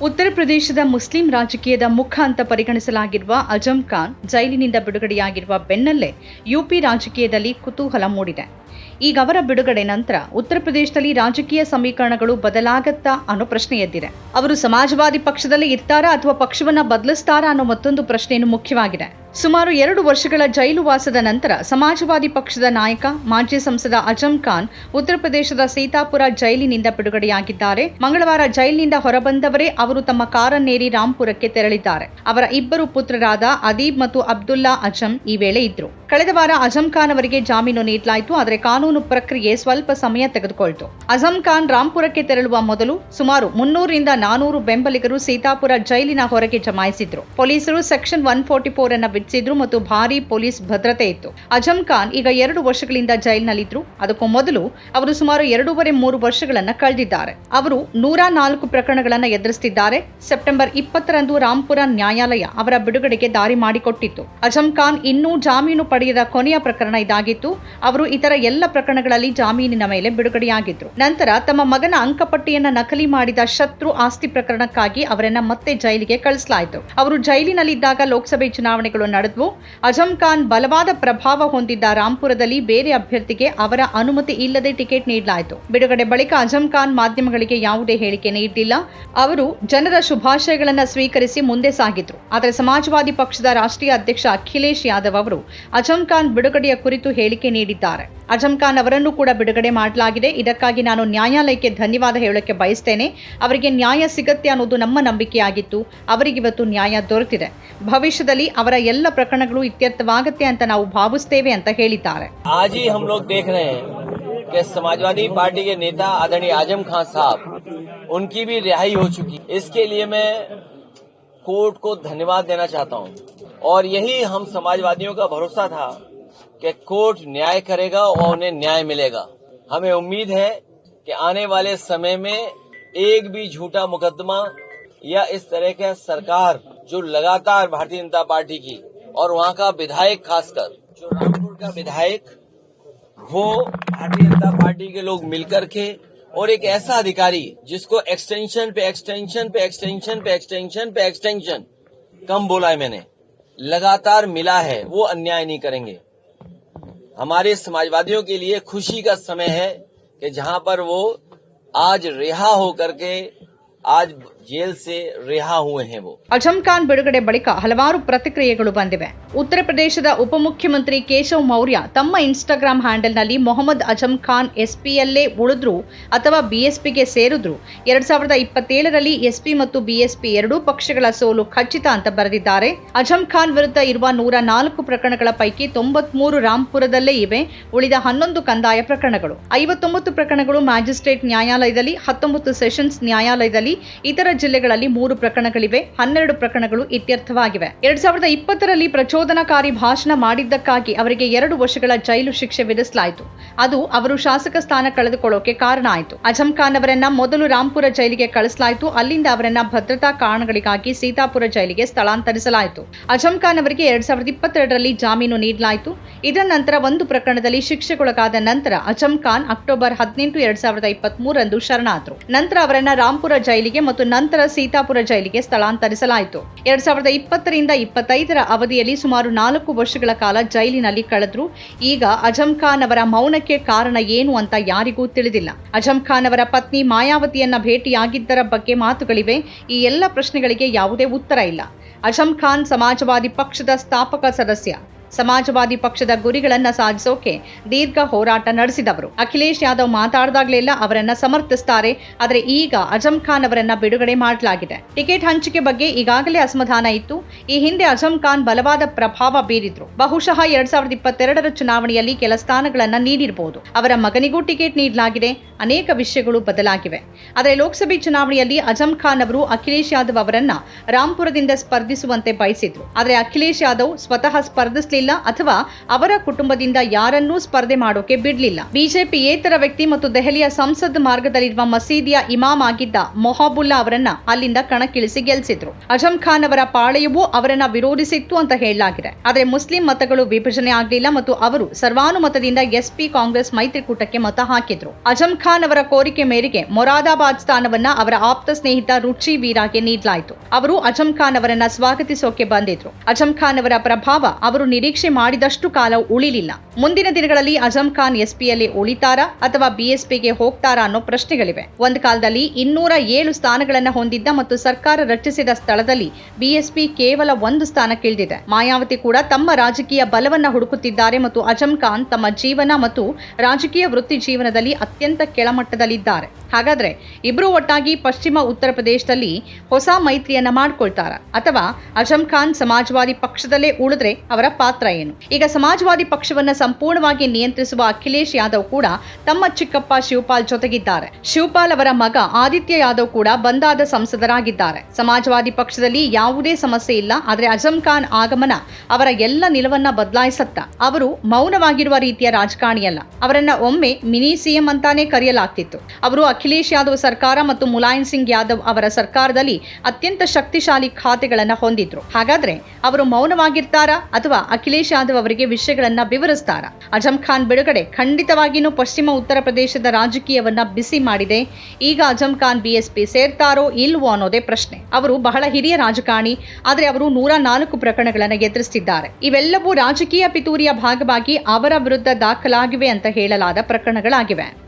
ಉತ್ತರ ಪ್ರದೇಶದ ಮುಸ್ಲಿಂ ರಾಜಕೀಯದ ಮುಖ ಅಂತ ಪರಿಗಣಿಸಲಾಗಿರುವ ಅಜಂ ಖಾನ್ ಜೈಲಿನಿಂದ ಬಿಡುಗಡೆಯಾಗಿರುವ ಬೆನ್ನಲ್ಲೇ ಯುಪಿ ರಾಜಕೀಯದಲ್ಲಿ ಕುತೂಹಲ ಮೂಡಿದೆ. ಈಗ ಅವರ ಬಿಡುಗಡೆ ನಂತರ ಉತ್ತರ ಪ್ರದೇಶದಲ್ಲಿ ರಾಜಕೀಯ ಸಮೀಕರಣಗಳು ಬದಲಾಗತ್ತಾ ಅನ್ನೋ ಪ್ರಶ್ನೆ ಎದ್ದಿದೆ. ಅವರು ಸಮಾಜವಾದಿ ಪಕ್ಷದಲ್ಲಿ ಇರ್ತಾರಾ ಅಥವಾ ಪಕ್ಷವನ್ನ ಬದಲಿಸ್ತಾರಾ ಅನ್ನೋ ಮತ್ತೊಂದು ಪ್ರಶ್ನೆಯನ್ನು ಮುಖ್ಯವಾಗಿದೆ. ಸುಮಾರು ಎರಡು ವರ್ಷಗಳ ಜೈಲು ವಾಸದ ನಂತರ ಸಮಾಜವಾದಿ ಪಕ್ಷದ ನಾಯಕ, ಮಾಜಿ ಸಂಸದ ಅಜಂ ಖಾನ್ ಉತ್ತರ ಪ್ರದೇಶದ ಸೀತಾಪುರ ಜೈಲಿನಿಂದ ಬಿಡುಗಡೆಯಾಗಿದ್ದಾರೆ. ಮಂಗಳವಾರ ಜೈಲಿನಿಂದ ಹೊರಬಂದವರೇ ಅವರು ತಮ್ಮ ಕಾರನ್ನೇರಿ ರಾಂಪುರಕ್ಕೆ ತೆರಳಿದ್ದಾರೆ. ಅವರ ಇಬ್ಬರು ಪುತ್ರರಾದ ಅದೀಬ್ ಮತ್ತು ಅಬ್ದುಲ್ಲಾ ಅಜಂ ಈ ವೇಳೆ ಇದ್ರು. ಕಳೆದ ವಾರ ಅಜಂ ಖಾನ್ ಅವರಿಗೆ ಜಾಮೀನು ನೀಡಲಾಯಿತು, ಆದರೆ ಕಾನೂನು ಪ್ರಕ್ರಿಯೆ ಸ್ವಲ್ಪ ಸಮಯ ತೆಗೆದುಕೊಳ್ತು. ಅಜಂ ಖಾನ್ ರಾಂಪುರಕ್ಕೆ ತೆರಳುವ ಮೊದಲು ಸುಮಾರು ಮುನ್ನೂರಿಂದ ನಾನೂರು ಬೆಂಬಲಿಗರು ಸೀತಾಪುರ ಜೈಲಿನ ಹೊರಗೆ ಜಮಾಯಿಸಿದ್ರು. ಪೊಲೀಸರು ಸೆಕ್ಷನ್ ಒನ್ ಫೋರ್ಟಿ ಫೋರ್ ಅನ್ನ ಬಿಡಿಸಿದ್ರು ಮತ್ತು ಭಾರಿ ಪೊಲೀಸ್ ಭದ್ರತೆ ಇತ್ತು. ಅಜಂ ಖಾನ್ ಈಗ ಎರಡು ವರ್ಷಗಳಿಂದ ಜೈಲಿನಲ್ಲಿದ್ರು. ಅದಕ್ಕೂ ಮೊದಲು ಅವರು ಸುಮಾರು ಎರಡೂವರೆ ಮೂರು ವರ್ಷಗಳನ್ನ ಕಳೆದಿದ್ದಾರೆ. ಅವರು ನೂರ ನಾಲ್ಕು ಪ್ರಕರಣಗಳನ್ನ ಎದುರಿಸುತ್ತಿದ್ದಾರೆ ಸೆಪ್ಟೆಂಬರ್ ಇಪ್ಪತ್ತರಂದು ರಾಂಪುರ ನ್ಯಾಯಾಲಯ ಅವರ ಬಿಡುಗಡೆಗೆ ದಾರಿ ಮಾಡಿಕೊಟ್ಟಿತ್ತು. ಅಜಂ ಖಾನ್ ಇನ್ನೂ ಜಾಮೀನು ಪಡೆಯದ ಕೊನೆಯ ಪ್ರಕರಣ ಇದಾಗಿತ್ತು. ಅವರು ಇತರ ಎಲ್ಲ ಪ್ರಕರಣಗಳಲ್ಲಿ ಜಾಮೀನಿನ ಮೇಲೆ ಬಿಡುಗಡೆಯಾಗಿದ್ರು. ನಂತರ ತಮ್ಮ ಮಗನ ಅಂಕಪಟ್ಟಿಯನ್ನ ನಕಲಿ ಮಾಡಿದ ಶತ್ರು ಆಸ್ತಿ ಪ್ರಕರಣಕ್ಕಾಗಿ ಅವರನ್ನ ಮತ್ತೆ ಜೈಲಿಗೆ ಕಳಿಸಲಾಯಿತು. ಅವರು ಜೈಲಿನಲ್ಲಿದ್ದಾಗ ಲೋಕಸಭೆ ಚುನಾವಣೆಗಳು ನಡೆದವು. ಅಜಂ ಖಾನ್ ಬಲವಾದ ಪ್ರಭಾವ ಹೊಂದಿದ್ದ ರಾಂಪುರದಲ್ಲಿ ಬೇರೆ ಅಭ್ಯರ್ಥಿಗೆ ಅವರ ಅನುಮತಿ ಇಲ್ಲದೆ ಟಿಕೆಟ್ ನೀಡಲಾಯಿತು. ಬಿಡುಗಡೆ ಬಳಿಕ ಅಜಂ ಖಾನ್ ಮಾಧ್ಯಮಗಳಿಗೆ ಯಾವುದೇ ಹೇಳಿಕೆ ನೀಡಲಿಲ್ಲ. ಅವರು ಜನರ ಶುಭಾಶಯಗಳನ್ನ ಸ್ವೀಕರಿಸಿ ಮುಂದೆ ಸಾಗಿದ್ರು. ಆದರೆ ಸಮಾಜವಾದಿ ಪಕ್ಷದ ರಾಷ್ಟ್ರೀಯ ಅಧ್ಯಕ್ಷ ಅಖಿಲೇಶ್ ಯಾದವ್ ಅವರು ಅಜಂ ಖಾನ್ ಬಿಡುಗಡೆಯ ಕುರಿತು ಹೇಳಿಕೆ ನೀಡಿದ್ದಾರೆ. ಖಾನ್ ಅವರನ್ನು ಕೂಡ ಬಿಡುಗಡೆ ಮಾಡಲಾಗಿದೆ ಇದಕ್ಕಾಗಿ ನಾನು ನ್ಯಾಯಾಲಯಕ್ಕೆ ಧನ್ಯವಾದ ಹೇಳಕ್ಕೆ ಬಯಸ್ತೇನೆ ಅವರಿಗೆ ನ್ಯಾಯ ಸಿಗತ್ತೆ ಅನ್ನೋದು ನಮ್ಮ ನಂಬಿಕೆಯಾಗಿತ್ತು ಅವರಿಗಿವತ್ತು ನ್ಯಾಯ ದೊರೆತಿದೆ ಭವಿಷ್ಯದಲ್ಲಿ ಅವರ ಎಲ್ಲ ಪ್ರಕರಣಗಳು ಇತ್ಯರ್ಥವಾಗತ್ತೆ ಅಂತ ನಾವು ಭಾವಿಸ್ತೇವೆ ಅಂತ ಹೇಳಿದ್ದಾರೆ आज ही हम लोग देख रहे हैं कि समाजवादी पार्टी के नेता आदरणीय आजम खान साहब उनकी भी रिहाई हो चुकी इसके लिए मैं कोर्ट को धन्यवाद देना चाहता हूं और यही हम समाजवादियों का भरोसा था कि कोर्ट न्याय करेगा और उन्हें न्याय मिलेगा। हमें उम्मीद है कि आने वाले समय में एक भी झूठा मुकदमा या इस तरह का सरकार जो लगातार भारतीय जनता पार्टी की और वहाँ का विधायक खासकर, जो रामपुर का विधायक, वो भारतीय जनता पार्टी के लोग मिलकर के और एक ऐसा अधिकारी जिसको एक्सटेंशन पे एक्सटेंशन पे एक्सटेंशन पे एक्सटेंशन पे एक्सटेंशन कम बोला है मैंने, लगातार मिला है, वो अन्याय नहीं करेंगे। हमारे समाजवादियों के लिए खुशी का समय है कि जहाँ पर वो आज रिहा होकर के आज ಜೈಲ್ ಸೆ ರಿಹಾ ಹುವೆ ಅಜಮ್ ಖಾನ್ ಬಿಡುಗಡೆ ಬಳಿಕ ಹಲವಾರು ಪ್ರತಿಕ್ರಿಯೆಗಳು ಬಂದಿವೆ. ಉತ್ತರ ಪ್ರದೇಶದ ಉಪಮುಖ್ಯಮಂತ್ರಿ ಕೇಶವ್ ಮೌರ್ಯ ತಮ್ಮ ಇನ್ಸ್ಟಾಗ್ರಾಂ ಹ್ಯಾಂಡಲ್ನಲ್ಲಿ ಮೊಹಮ್ಮದ್ ಅಜಮ್ ಖಾನ್ ಎಸ್ಪಿಯಲ್ಲೇ ಉಳಿದ್ರು ಅಥವಾ ಬಿಎಸ್ಪಿಗೆ ಸೇರಿದ್ರು. ಎರಡ್ ಸಾವಿರದ ಇಪ್ಪತ್ತೇಳರಲ್ಲಿ ಎಸ್ಪಿ ಮತ್ತು ಬಿಎಸ್ಪಿ ಎರಡೂ ಪಕ್ಷಗಳ ಸೋಲು ಖಚಿತ ಅಂತ ಬರೆದಿದ್ದಾರೆ. ಅಜಮ್ ಖಾನ್ ವಿರುದ್ಧ ಇರುವ ನೂರ ನಾಲ್ಕು ಪ್ರಕರಣಗಳ ಪೈಕಿ ತೊಂಬತ್ಮೂರು ರಾಂಪುರದಲ್ಲೇ ಇವೆ. ಉಳಿದ ಹನ್ನೊಂದು ಕಂದಾಯ ಪ್ರಕರಣಗಳು. ಐವತ್ತೊಂಬತ್ತು ಪ್ರಕರಣಗಳು ಮ್ಯಾಜಿಸ್ಟ್ರೇಟ್ ನ್ಯಾಯಾಲಯದಲ್ಲಿ, ಹತ್ತೊಂಬತ್ತು ಸೆಷನ್ಸ್ ನ್ಯಾಯಾಲಯದಲ್ಲಿ, ಇತರ ಜಿಲ್ಲೆಗಳಲ್ಲಿ ಮೂರು ಪ್ರಕರಣಗಳಿವೆ, ಹನ್ನೆರಡು ಪ್ರಕರಣಗಳು ಇತ್ಯರ್ಥವಾಗಿವೆ. ಎರಡ್ ಸಾವಿರದ ಇಪ್ಪತ್ತರಲ್ಲಿ ಪ್ರಚೋದನಕಾರಿ ಭಾಷಣ ಮಾಡಿದ್ದಕ್ಕಾಗಿ ಅವರಿಗೆ ಎರಡು ವರ್ಷಗಳ ಜೈಲು ಶಿಕ್ಷೆ ವಿಧಿಸಲಾಯಿತು. ಅದು ಅವರು ಶಾಸಕ ಸ್ಥಾನ ಕಳೆದುಕೊಳ್ಳೋಕೆ ಕಾರಣ ಆಯಿತು. ಅಜಂ ಖಾನ್ ಅವರನ್ನ ಮೊದಲು ರಾಂಪುರ ಜೈಲಿಗೆ ಕಳಿಸಲಾಯಿತು. ಅಲ್ಲಿಂದ ಅವರನ್ನ ಭದ್ರತಾ ಕಾರಣಗಳಿಗಾಗಿ ಸೀತಾಪುರ ಜೈಲಿಗೆ ಸ್ಥಳಾಂತರಿಸಲಾಯಿತು. ಅಜಂ ಖಾನ್ ಅವರಿಗೆ ಎರಡ್ ಸಾವಿರದ ಇಪ್ಪತ್ತೆರಡರಲ್ಲಿ ಜಾಮೀನು ನೀಡಲಾಯಿತು. ಇದರ ನಂತರ ಒಂದು ಪ್ರಕರಣದಲ್ಲಿ ಶಿಕ್ಷೆಗೊಳಗಾದ ನಂತರ ಅಜಂ ಖಾನ್ ಅಕ್ಟೋಬರ್ ಹದಿನೆಂಟು, ಎರಡ್ ಸಾವಿರದ ಇಪ್ಪತ್ತ್ ಮೂರರಂದು ಶರಣಾದರು. ನಂತರ ಅವರನ್ನ ರಾಂಪುರ ಜೈಲಿಗೆ ಮತ್ತು ನಂತರ ಸೀತಾಪುರ ಜೈಲಿಗೆ ಸ್ಥಳಾಂತರಿಸಲಾಯಿತು. ಎರಡ್ ಸಾವಿರದ ಇಪ್ಪತ್ತರಿಂದ ಇಪ್ಪತ್ತೈದರ ಅವಧಿಯಲ್ಲಿ ಸುಮಾರು ನಾಲ್ಕು ವರ್ಷಗಳ ಕಾಲ ಜೈಲಿನಲ್ಲಿ ಕಳೆದ್ರು. ಈಗ ಅಜಂ ಖಾನ್ ಅವರ ಮೌನಕ್ಕೆ ಕಾರಣ ಏನು ಅಂತ ಯಾರಿಗೂ ತಿಳಿದಿಲ್ಲ. ಅಜಂ ಖಾನ್ ಅವರ ಪತ್ನಿ ಮಾಯಾವತಿಯನ್ನ ಭೇಟಿಯಾಗಿದ್ದರ ಬಗ್ಗೆ ಮಾತುಗಳಿವೆ. ಈ ಎಲ್ಲ ಪ್ರಶ್ನೆಗಳಿಗೆ ಯಾವುದೇ ಉತ್ತರ ಇಲ್ಲ. ಅಜಂ ಖಾನ್ ಸಮಾಜವಾದಿ ಪಕ್ಷದ ಸ್ಥಾಪಕ ಸದಸ್ಯ. ಸಮಾಜವಾದಿ ಪಕ್ಷದ ಗುರಿಗಳನ್ನ ಸಾಧಿಸೋಕೆ ದೀರ್ಘ ಹೋರಾಟ ನಡೆಸಿದವರು. ಅಖಿಲೇಶ್ ಯಾದವ್ ಮಾತಾಡಿದಾಗಲೆಲ್ಲ ಅವರನ್ನ ಸಮರ್ಥಿಸ್ತಾರೆ. ಆದರೆ ಈಗ ಅಜಂ ಖಾನ್ ಅವರನ್ನ ಬಿಡುಗಡೆ ಮಾಡಲಾಗಿದೆ. ಟಿಕೆಟ್ ಹಂಚಿಕೆ ಬಗ್ಗೆ ಈಗಾಗಲೇ ಅಸಮಾಧಾನ ಇತ್ತು. ಈ ಹಿಂದೆ ಅಜಂ ಖಾನ್ ಬಲವಾದ ಪ್ರಭಾವ ಬೀರಿದ್ರು. ಬಹುಶಃ ಎರಡ್ ಸಾವಿರದ ಇಪ್ಪತ್ತೆರಡರ ಚುನಾವಣೆಯಲ್ಲಿ ಕೆಲ ಸ್ಥಾನಗಳನ್ನ ನೀಡಿರಬಹುದು ಅವರ ಮಗನಿಗೂ ಟಿಕೆಟ್ ನೀಡಲಾಗಿದೆ. ಅನೇಕ ವಿಷಯಗಳು ಬದಲಾಗಿವೆ. ಆದರೆ ಲೋಕಸಭೆ ಚುನಾವಣೆಯಲ್ಲಿ ಅಜಂ ಖಾನ್ ಅವರು ಅಖಿಲೇಶ್ ಯಾದವ್ ಅವರನ್ನ ರಾಂಪುರದಿಂದ ಸ್ಪರ್ಧಿಸುವಂತೆ ಬಯಸಿದ್ರು. ಆದರೆ ಅಖಿಲೇಶ್ ಯಾದವ್ ಸ್ವತಃ ಸ್ಪರ್ಧಿಸಲಿಲ್ಲ ಅಥವಾ ಅವರ ಕುಟುಂಬದಿಂದ ಯಾರನ್ನೂ ಸ್ಪರ್ಧೆ ಮಾಡೋಕೆ ಬಿಡಲಿಲ್ಲ. ಬಿಜೆಪಿ ಏತರ ವ್ಯಕ್ತಿ ಮತ್ತು ದೆಹಲಿಯ ಸಂಸದ್ ಮಾರ್ಗದಲ್ಲಿರುವ ಮಸೀದಿಯ ಇಮಾಮ್ ಆಗಿದ್ದ ಮೊಹಬುಲ್ಲಾ ಅವರನ್ನ ಅಲ್ಲಿಂದ ಕಣಕ್ಕಿಳಿಸಿ ಗೆಲ್ಲಿಸಿದ್ರು ಅಜಂ ಖಾನ್ ಅವರ ಪಾಳೆಯವು ಅವರನ್ನ ವಿರೋಧಿಸಿತ್ತು ಅಂತ ಹೇಳಲಾಗಿದೆ. ಆದರೆ ಮುಸ್ಲಿಂ ಮತಗಳು ವಿಭಜನೆ ಆಗಲಿಲ್ಲ ಮತ್ತು ಅವರು ಸರ್ವಾನುಮತದಿಂದ ಎಸ್ಪಿ ಕಾಂಗ್ರೆಸ್ ಮೈತ್ರಿಕೂಟಕ್ಕೆ ಮತ ಹಾಕಿದ್ರು. ಅಜಂ ಖಾನ್ ಅವರ ಕೋರಿಕೆ ಮೇರೆಗೆ ಮೊರಾದಾಬಾದ್ ಸ್ಥಾನವನ್ನ ಅವರ ಆಪ್ತ ಸ್ನೇಹಿತ ರುಚಿ ವೀರಾಗೆ ನೀಡಲಾಯಿತು. ಅವರು ಅಜಂ ಖಾನ್ ಅವರನ್ನ ಸ್ವಾಗತಿಸೋಕೆ ಬಂದಿದ್ರು. ಅಜಂ ಖಾನ್ ಅವರ ಪ್ರಭಾವ ಅವರು ಮಾಡಿದಷ್ಟು ಕಾಲ ಉಳಿಲಿಲ್ಲ. ಮುಂದಿನ ದಿನಗಳಲ್ಲಿ ಅಜಂ ಖಾನ್ ಎಸ್ಪಿಯಲ್ಲಿ ಉಳಿತಾರಾ ಅಥವಾ ಬಿಎಸ್ಪಿಗೆ ಹೋಗ್ತಾರಾ ಅನ್ನೋ ಪ್ರಶ್ನೆಗಳಿವೆ. ಒಂದು ಕಾಲದಲ್ಲಿ ಇನ್ನೂರ ಏಳು ಸ್ಥಾನಗಳನ್ನು ಹೊಂದಿದ್ದ ಮತ್ತು ಸರ್ಕಾರ ರಚಿಸಿದ ಸ್ಥಳದಲ್ಲಿ ಬಿಎಸ್ಪಿ ಕೇವಲ ಒಂದು ಸ್ಥಾನಕ್ಕಿಳಿದಿದೆ. ಮಾಯಾವತಿ ಕೂಡ ತಮ್ಮ ರಾಜಕೀಯ ಬಲವನ್ನ ಹುಡುಕುತ್ತಿದ್ದಾರೆ ಮತ್ತು ಅಜಂ ಖಾನ್ ತಮ್ಮ ಜೀವನ ಮತ್ತು ರಾಜಕೀಯ ವೃತ್ತಿ ಜೀವನದಲ್ಲಿ ಅತ್ಯಂತ ಕೆಳಮಟ್ಟದಲ್ಲಿದ್ದಾರೆ. ಹಾಗಾದ್ರೆ ಇಬ್ರು ಒಟ್ಟಾಗಿ ಪಶ್ಚಿಮ ಉತ್ತರ ಪ್ರದೇಶದಲ್ಲಿ ಹೊಸ ಮೈತ್ರಿಯನ್ನ ಮಾಡ್ಕೊಳ್ತಾರ ಅಥವಾ ಅಜಂ ಖಾನ್ ಸಮಾಜವಾದಿ ಪಕ್ಷದಲ್ಲೇ ಉಳಿದ್ರೆ ಅವರ ಪಾತ್ರ ಏನು. ಈಗ ಸಮಾಜವಾದಿ ಪಕ್ಷವನ್ನ ಸಂಪೂರ್ಣವಾಗಿ ನಿಯಂತ್ರಿಸುವ ಅಖಿಲೇಶ್ ಯಾದವ್ ಕೂಡ ತಮ್ಮ ಚಿಕ್ಕಪ್ಪ ಶಿವಪಾಲ್ ಜೊತೆಗಿದ್ದಾರೆ. ಶಿವಪಾಲ್ ಅವರ ಮಗ ಆದಿತ್ಯ ಯಾದವ್ ಕೂಡ ಬಂದಾದ ಸಂಸದರಾಗಿದ್ದಾರೆ. ಸಮಾಜವಾದಿ ಪಕ್ಷದಲ್ಲಿ ಯಾವುದೇ ಸಮಸ್ಯೆ ಇಲ್ಲ, ಆದ್ರೆ ಅಜಂ ಖಾನ್ ಆಗಮನ ಅವರ ಎಲ್ಲ ನಿಲುವನ್ನ ಬದಲಾಯಿಸತ್ತ. ಅವರು ಮೌನವಾಗಿರುವ ರೀತಿಯ ರಾಜಕಾರಣಿಯಲ್ಲ. ಅವರನ್ನ ಒಮ್ಮೆ ಮಿನಿ ಸಿಎಂ ಅಂತಾನೆ ಕರೆಯಲಾಗ್ತಿತ್ತು. ಅವರು ಅಖಿಲೇಶ್ ಯಾದವ್ ಸರ್ಕಾರ ಮತ್ತು ಮುಲಾಯಂ ಸಿಂಗ್ ಯಾದವ್ ಅವರ ಸರ್ಕಾರದಲ್ಲಿ ಅತ್ಯಂತ ಶಕ್ತಿಶಾಲಿ ಖಾತೆಗಳನ್ನ ಹೊಂದಿದ್ರು. ಹಾಗಾದ್ರೆ ಅವರು ಮೌನವಾಗಿರ್ತಾರಾ ಅಥವಾ ಅಖಿಲೇಶ್ ಯಾದವ್ ಅವರಿಗೆ ವಿಷಯಗಳನ್ನ ವಿವರಿಸ್ತಾರ. ಅಜಂ ಖಾನ್ ಬಿಡುಗಡೆ ಖಂಡಿತವಾಗಿಯೂ ಪಶ್ಚಿಮ ಉತ್ತರ ಪ್ರದೇಶದ ರಾಜಕೀಯವನ್ನ ಬಿಸಿ ಮಾಡಿದೆ. ಈಗ ಅಜಂ ಖಾನ್ ಬಿಎಸ್ಪಿ ಸೇರ್ತಾರೋ ಇಲ್ವೋ ಅನ್ನೋದೇ ಪ್ರಶ್ನೆ. ಅವರು ಬಹಳ ಹಿರಿಯ ರಾಜಕಾರಣಿ, ಆದರೆ ಅವರು ನೂರ ನಾಲ್ಕು ಪ್ರಕರಣಗಳನ್ನು ಎದುರಿಸಿದ್ದಾರೆ ಇವೆಲ್ಲವೂ ರಾಜಕೀಯ ಪಿತೂರಿಯ ಭಾಗವಾಗಿ ಅವರ ವಿರುದ್ಧ ದಾಖಲಾಗಿವೆ ಅಂತ ಹೇಳಲಾದ ಪ್ರಕರಣಗಳಾಗಿವೆ.